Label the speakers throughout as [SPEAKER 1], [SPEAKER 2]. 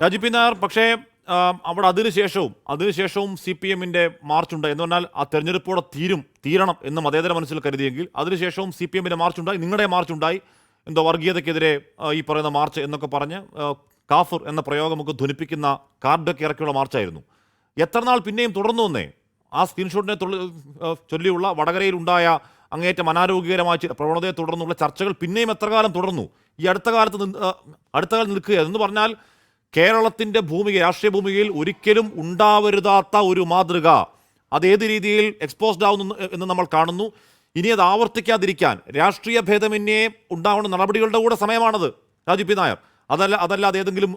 [SPEAKER 1] Raju P Nair പക്ഷേ അവിടെ അതിനുശേഷവും അതിനുശേഷവും സി പി എമ്മിന്റെ മാർച്ചുണ്ട് എന്ന് പറഞ്ഞാൽ ആ തെരഞ്ഞെടുപ്പോടെ തീരും തീരണം എന്ന് മതേതര മനസ്സിൽ കരുതിയെങ്കിൽ അതിനുശേഷവും സി പി എമ്മിന്റെ മാർച്ചുണ്ടായി നിങ്ങളുടെ മാർച്ചുണ്ടായി. എന്തോ വർഗീയതയ്ക്കെതിരെ ഈ പറയുന്ന മാർച്ച് എന്നൊക്കെ പറഞ്ഞ് കാഫർ എന്ന പ്രയോഗമൊക്കെ ധ്വനിപ്പിക്കുന്ന കാർഡൊക്കെ ഇറക്കിയുള്ള മാർച്ചായിരുന്നു. എത്ര നാൾ പിന്നെയും തുടർന്നു വന്നേ ആ സ്ക്രീൻഷോട്ടിനെ ചൊല്ലിയുള്ള വടകരയിലുണ്ടായ അങ്ങേയറ്റം അനാരോഗ്യകരമായ പ്രവണതയെ തുടർന്നുള്ള ചർച്ചകൾ പിന്നെയും എത്ര കാലം തുടർന്നു? ഈ അടുത്ത കാലത്ത് അടുത്ത കാലം നിൽക്കുക എന്ന് പറഞ്ഞാൽ കേരളത്തിന്റെ ഭൂമിക രാഷ്ട്രീയ ഭൂമികയിൽ ഒരിക്കലും ഉണ്ടാവരുതാത്ത ഒരു മാതൃക. അത് ഏത് രീതിയിൽ എക്സ്പോസ്ഡ് ആവുന്നു എന്ന് നമ്മൾ കാണുന്നു. ഇനി അത് ആവർത്തിക്കാതിരിക്കാൻ രാഷ്ട്രീയ ഭേദമന്യേ ഉണ്ടാവുന്ന നടപടികളുടെ കൂടെ സമയമാണത്. രാജു പി നായർ. അതല്ല അതല്ലാതെ ഏതെങ്കിലും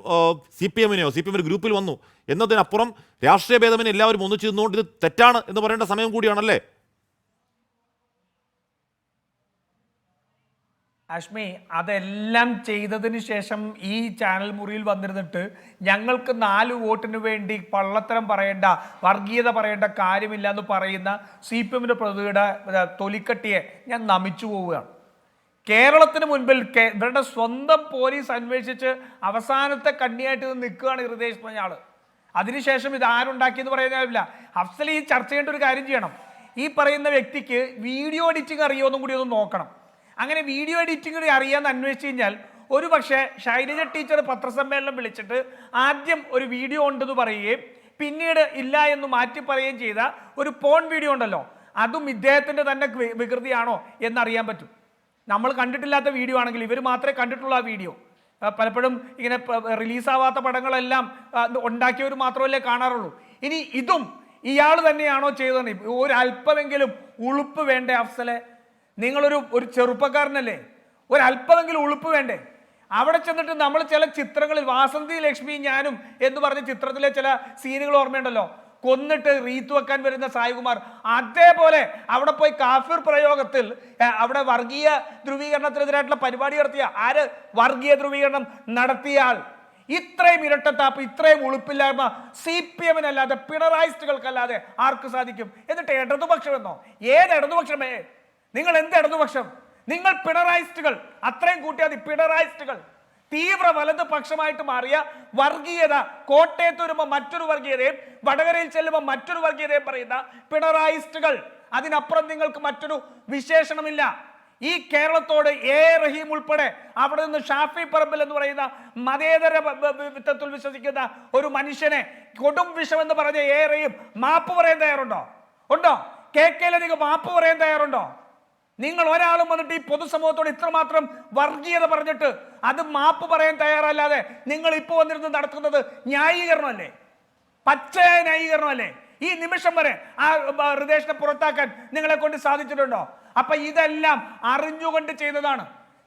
[SPEAKER 1] സി പി എമ്മിനെയോ സി പി എമ്മിന്റെ ഗ്രൂപ്പിൽ വന്നു. എന്നതിനപ്പുറം രാഷ്ട്രീയ ഭേദമന്യേ എല്ലാവരും ഒന്നിച്ചു നിന്നുകൊണ്ട് ഇത് തെറ്റാണ് എന്ന് പറയേണ്ട സമയം കൂടിയാണല്ലേ?
[SPEAKER 2] അഷ്മി അതെല്ലാം ചെയ്തതിന് ശേഷം ഈ ചാനൽ മുറിയിൽ വന്നിരുന്നിട്ട് ഞങ്ങൾക്ക് നാല് വോട്ടിന് വേണ്ടി പള്ളത്തരം പറയേണ്ട വർഗീയത പറയേണ്ട കാര്യമില്ല എന്ന് പറയുന്ന സി പി എമ്മിന്റെ പ്രതിയുടെ തൊലിക്കട്ടിയെ ഞാൻ നമിച്ചു പോവുകയാണ്. കേരളത്തിന് മുൻപിൽ ഇവരുടെ സ്വന്തം പോലീസ് അന്വേഷിച്ച് അവസാനത്തെ കണ്ണിയായിട്ട് ഇത് നിൽക്കുകയാണ് ഹൃദയ് പറഞ്ഞയാൾ അതിനുശേഷം ഇത് ആരുണ്ടാക്കിയെന്ന് പറയുന്നില്ല അഫ്സൽ ഈ ചർച്ച ചെയ്യേണ്ട ഒരു കാര്യം ചെയ്യണം. ഈ പറയുന്ന വ്യക്തിക്ക് വീഡിയോ എഡിറ്റിംഗ് അറിയുമെന്നും കൂടി ഒന്ന് നോക്കണം. അങ്ങനെ വീഡിയോ എഡിറ്റിംഗ് കൂടി അറിയാമെന്ന് അന്വേഷിച്ച് കഴിഞ്ഞാൽ ഒരു പക്ഷേ ശൈലജ ടീച്ചർ പത്രസമ്മേളനം വിളിച്ചിട്ട് ആദ്യം ഒരു വീഡിയോ ഉണ്ടെന്ന് പറയുകയും പിന്നീട് ഇല്ല എന്ന് മാറ്റി പറയുകയും ചെയ്ത ഒരു പോൺ വീഡിയോ ഉണ്ടല്ലോ അതും ഇദ്ദേഹത്തിന്റെ തന്നെ വികൃതിയാണോ എന്നറിയാൻ പറ്റും. നമ്മൾ കണ്ടിട്ടില്ലാത്ത വീഡിയോ ആണെങ്കിൽ ഇവർ മാത്രമേ കണ്ടിട്ടുള്ളൂ ആ വീഡിയോ. പലപ്പോഴും ഇങ്ങനെ റിലീസാവാത്ത പടങ്ങളെല്ലാം ഉണ്ടാക്കിയവർ മാത്രമല്ലേ കാണാറുള്ളൂ. ഇനി ഇതും ഇയാൾ തന്നെയാണോ ചെയ്തതെന്ന് ഒരു ഉളുപ്പ് വേണ്ടേ അഫ്സലെ? നിങ്ങളൊരു ഒരു ചെറുപ്പക്കാരനല്ലേ? ഒരല്പമെങ്കിലും ഉളുപ്പ് വേണ്ടേ? അവിടെ ചെന്നിട്ട് നമ്മൾ ചില ചിത്രങ്ങളിൽ വാസന്തി ലക്ഷ്മി ഞാനും എന്ന് പറഞ്ഞ ചിത്രത്തിലെ ചില സീനുകൾ ഓർമ്മയുണ്ടല്ലോ? കൊന്നിട്ട് റീത്ത് വെക്കാൻ വരുന്ന സായികുമാർ. അതേപോലെ അവിടെ പോയി കാഫിർ പ്രയോഗത്തിൽ അവിടെ വർഗീയ ധ്രുവീകരണത്തിനെതിരായിട്ടുള്ള പരിപാടി നടത്തിയ ആര് വർഗീയ ധ്രുവീകരണം നടത്തിയാൽ ഇത്രയും ഇരട്ടത്താപ്പ് ഇത്രയും ഉളുപ്പില്ലായ്മ സി പി എമ്മിനല്ലാതെ പിണറായിസ്റ്റുകൾക്കല്ലാതെ ആർക്ക് സാധിക്കും? എന്നിട്ട് ഇടതുപക്ഷമെന്നോ? ഏത് ഇടതുപക്ഷമേ? നിങ്ങൾ എന്ത് ഇടതുപക്ഷം നിങ്ങൾ പിണറായിസ്റ്റുകൾ. അത്രയും കൂട്ടിയാൽ മതി പിണറായിസ്റ്റുകൾ. തീവ്ര വലതുപക്ഷമായിട്ട് മാറിയ വർഗീയത കോട്ടയത്ത് വരുമ്പോൾ മറ്റൊരു വർഗീയതയും വടകരയിൽ ചെല്ലുമ്പോൾ മറ്റൊരു വർഗീയതയും പറയുന്ന പിണറായിസ്റ്റുകൾ. അതിനപ്പുറം നിങ്ങൾക്ക് മറ്റൊരു വിശേഷണമില്ല. ഈ കേരളത്തോട് എ റഹീം ഉൾപ്പെടെ അവിടെ നിന്ന് ഷാഫി പറമ്പിൽ എന്ന് പറയുന്ന മതേതര വിത്തത്തിൽ വിശ്വസിക്കുന്ന ഒരു മനുഷ്യനെ കൊടും വിഷം എന്ന് പറഞ്ഞ എ റഹീം മാപ്പ് പറയാൻ തയ്യാറുണ്ടോ? ഉണ്ടോ? കെ മാപ്പ് പറയാൻ തയ്യാറുണ്ടോ? നിങ്ങൾ ഒരാളും വന്നിട്ട് ഈ പൊതുസമൂഹത്തോട് ഇത്രമാത്രം വർഗീയത പറഞ്ഞിട്ട് അത് മാപ്പ് പറയാൻ തയ്യാറല്ലാതെ നിങ്ങൾ ഇപ്പോൾ വന്നിരുന്ന് നടത്തുന്നത് ന്യായീകരണമല്ലേ? പച്ചയായ ന്യായീകരണമല്ലേ? ഈ നിമിഷം വരെ ആ ഹൃദയത്തെ പുറത്താക്കാൻ നിങ്ങളെ കൊണ്ട് സാധിച്ചിട്ടുണ്ടോ? അപ്പൊ ഇതെല്ലാം അറിഞ്ഞുകൊണ്ട് ചെയ്തതാണ്.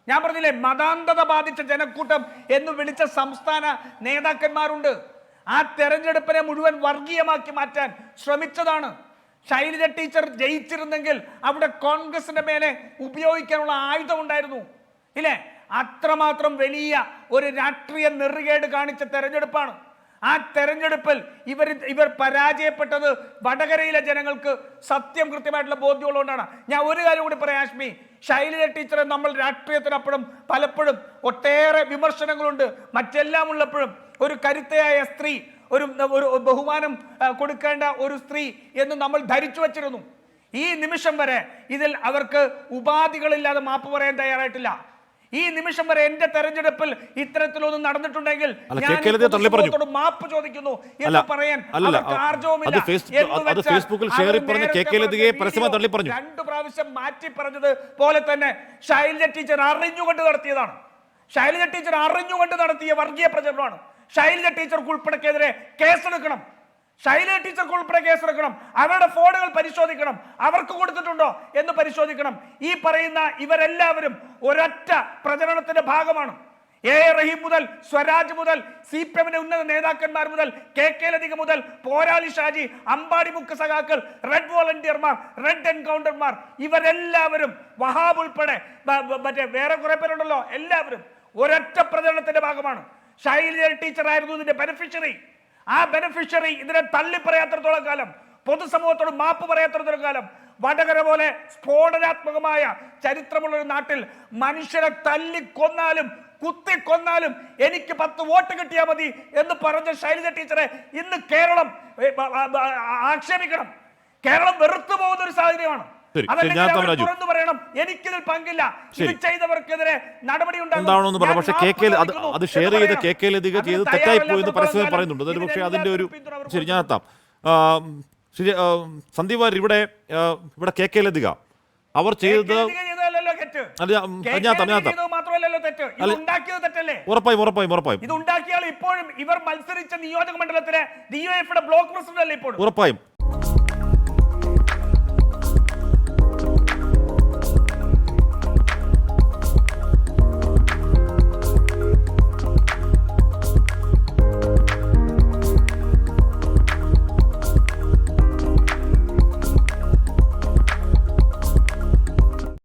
[SPEAKER 2] ഞാൻ പറഞ്ഞില്ലേ മതാന്തത ബാധിച്ച ജനക്കൂട്ടം എന്ന് വിളിച്ച സംസ്ഥാന നേതാക്കന്മാരുണ്ട്. ആ തെരഞ്ഞെടുപ്പിനെ മുഴുവൻ വർഗീയമാക്കി മാറ്റാൻ ശ്രമിച്ചതാണ്. ശൈലജ ടീച്ചർ ജയിച്ചിരുന്നെങ്കിൽ അവിടെ കോൺഗ്രസിന്റെ മേലെ ഉപയോഗിക്കാനുള്ള ആയുധം ഉണ്ടായിരുന്നു ഇല്ലേ? അത്രമാത്രം വലിയ ഒരു രാഷ്ട്രീയ നെറുകേട് കാണിച്ച തെരഞ്ഞെടുപ്പാണ്. ആ തെരഞ്ഞെടുപ്പിൽ ഇവർ ഇവർ പരാജയപ്പെട്ടത് വടകരയിലെ ജനങ്ങൾക്ക് സത്യം കൃത്യമായിട്ടുള്ള ബോധ്യമുള്ളതുകൊണ്ടാണ്. ഞാൻ ഒരു കാര്യം കൂടി പറയാം ആഷ്മി. ശൈലജ ടീച്ചറെ നമ്മൾ രാഷ്ട്രീയത്തിനപ്പോഴും പലപ്പോഴും ഒട്ടേറെ വിമർശനങ്ങളുണ്ട്. മറ്റെല്ലാം ഉള്ളപ്പോഴും ഒരു കരുത്തയായ സ്ത്രീ ഒരു ഒരു ബഹുമാനം കൊടുക്കേണ്ട ഒരു സ്ത്രീ എന്ന് നമ്മൾ ധരിച്ചു വച്ചിരുന്നു ഈ നിമിഷം വരെ ഇതിൽ അവർക്ക് ഉപാധികളില്ലാതെ മാപ്പ് പറയാൻ തയ്യാറായിട്ടില്ല ഈ നിമിഷം വരെ എന്റെ തെരഞ്ഞെടുപ്പിൽ ഇത്തരത്തിലൊന്നും നടന്നിട്ടുണ്ടെങ്കിൽ ഞാൻ. മാപ്പ് ചോദിക്കുന്നു എന്ന് പറയാൻ. രണ്ടു പ്രാവശ്യം മാറ്റി പറഞ്ഞത് പോലെ തന്നെ ശൈലജ ടീച്ചർ അറിഞ്ഞുകൊണ്ട് നടത്തിയതാണ് ശൈലജ ടീച്ചർ അറിഞ്ഞുകൊണ്ട് നടത്തിയ വർഗീയ പ്രചരണമാണ് ശൈലജ ടീച്ചർക്ക് ഉൾപ്പെടെക്കെതിരെ കേസെടുക്കണം. ശൈലജ ടീച്ചർക്ക് ഉൾപ്പെടെ കേസെടുക്കണം. അവരുടെ ഫോണുകൾ പരിശോധിക്കണം. അവർക്ക് കൊടുത്തിട്ടുണ്ടോ എന്ന് പരിശോധിക്കണം. ഈ പറയുന്ന ഇവരെല്ലാവരും ഒരൊറ്റ പ്രചരണത്തിന്റെ ഭാഗമാണ്. എ എ റഹീം മുതൽ സ്വരാജ് മുതൽ സി പി എമ്മിന്റെ ഉന്നത നേതാക്കന്മാർ മുതൽ കെ കെ ലതിക മുതൽ പോരാളി ഷാജി അമ്പാടി മുക്ക് സഖാക്കൾ റെഡ് വോളണ്ടിയർമാർ റെഡ് എൻകൗണ്ടർമാർ ഇവരെല്ലാവരും വഹാബ് ഉൾപ്പെടെ മറ്റേ വേറെ കുറെ പേരുണ്ടല്ലോ എല്ലാവരും ഒരൊറ്റ പ്രചരണത്തിന്റെ ഭാഗമാണ്. ശൈലജ ടീച്ചർ ആയിരുന്നു ഇതിന്റെ ബെനിഫിഷ്യറി ആ ബെനിഫിഷ്യറി ഇതിനെ തള്ളി പറയാത്തടത്തോളം കാലം പൊതുസമൂഹത്തോട് മാപ്പ് പറയാത്തടത്തോളം കാലം വടകര പോലെ സ്ഫോടനാത്മകമായ ചരിത്രമുള്ള ഒരു നാട്ടിൽ മനുഷ്യരെ തല്ലി കൊന്നാലും കുത്തിക്കൊന്നാലും എനിക്ക് പത്ത് വോട്ട് കിട്ടിയാൽ മതി എന്ന് പറഞ്ഞ ശൈലജ ടീച്ചറെ ഇന്ന് കേരളം ആക്ഷേപിക്കണം. കേരളം വെറുത്തു പോകുന്ന ഒരു സാഹചര്യമാണ്. എനിക്കിതിൽ പങ്കില്ല. ചെയ്തവർക്കെതിരെ നടപടി
[SPEAKER 1] പക്ഷേ കെ കെ അത് ഷെയർ ചെയ്ത്. കെ കെ ലതിക ചെയ്ത് തെറ്റായി പോയെന്ന്
[SPEAKER 2] പരസ്യം
[SPEAKER 1] പറയുന്നുണ്ട്. അതിന് പക്ഷേ അതിന്റെ ഒരു ശരി ഞാൻ എത്താം. ശരി സന്ദീപ് ഇവിടെ ഇവിടെ കെ കെ ലതിക അവർ ചെയ്തത് ഉറപ്പായും ഉറപ്പായും ഉറപ്പായും.
[SPEAKER 2] ഇത് ഉണ്ടാക്കിയാൽ ഇപ്പോഴും ഇവർ മത്സരിച്ച നിയോജക മണ്ഡലത്തിലെ ഡി ബ്ലോക്ക് പ്രസിഡന്റ് അല്ലേ ഇപ്പോഴും?
[SPEAKER 1] ഉറപ്പായും.